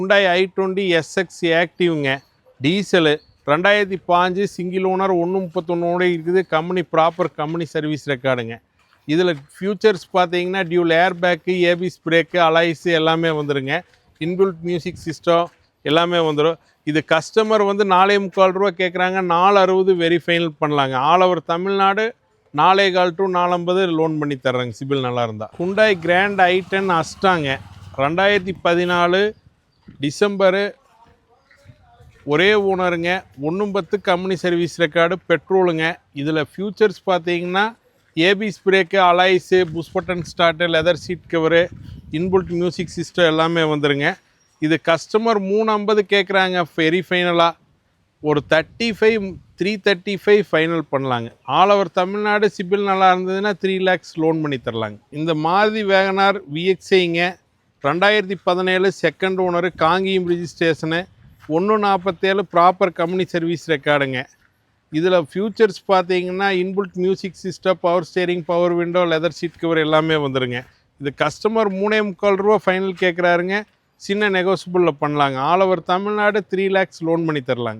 Hyundai i twenty SX ஆக்டிவ்ங்க diesel ரெண்டாயிரத்தி பாஞ்சு சிங்கிள் ஓனர் ஒன்று முப்பத்தொன்னோட இருக்குது. கம்பெனி ப்ராப்பர் கம்பெனி சர்வீஸ் ரெக்கார்டுங்க இதில் ஃபியூச்சர்ஸ் பார்த்தீங்கன்னா dual air bag ABS brake alloys எல்லாமே வந்துடுங்க இன்பில்ட் மியூசிக் சிஸ்டம் எல்லாமே வந்துடும் இது கஸ்டமர் வந்து நாலே முக்கால் ரூபா கேட்குறாங்க நாலு அறுபது வெரிஃபைனல் பண்ணலாங்க. ஆல் ஓவர் தமிழ்நாடு நாலே கால் டு நாலம்பது லோன் பண்ணி தர்றாங்க. சிபில் நல்லா இருந்தால் ஹுண்டாய் கிராண்ட் ஐ டென் அஸ்டாங்க ரெண்டாயிரத்தி பதினாலு டிசம்பரு ஒரே ஓனருங்க. ஒன்றும் பத்து கம்பெனி சர்வீஸ் ரெக்கார்டு பெட்ரோலுங்க இதில் ஃபியூச்சர்ஸ் பார்த்தீங்கன்னா ABS brake alloys push button start leather seat cover inbuilt music system எல்லாமே வந்துருங்க. இது கஸ்டமர் மூணு ஐம்பது கேட்குறாங்க வெரி ஃபைனலாக ஒரு thirty five three thirty five final பண்ணலாங்க. ஆல் ஓவர் தமிழ்நாடு சிபில் நல்லா இருந்ததுன்னா த்ரீ லேக்ஸ் லோன் பண்ணி தரலாங்க. இந்த மாதிரி வேகனார் விஎக்ஸைங்க ரெண்டாயிரத்தி பதினேழு செகண்ட் ஓனரு காங்கியம் ரிஜிஸ்ட்ரேஷனு ஒன்று நாற்பத்தேழு ப்ராப்பர் கம்பெனி சர்வீஸ் ரெக்கார்டுங்க இதில் ஃபியூச்சர்ஸ் பார்த்தீங்கன்னா inbuilt music system power steering power window leather seat cover எல்லாமே வந்துடுங்க இது கஸ்டமர் மூணே முக்கால் ரூபா ஃபைனல் கேட்குறாருங்க சின்ன நெகோசியபிளில் பண்ணலாங்க. All over Tamil Nadu three lakhs loan பண்ணி தரலாங்க.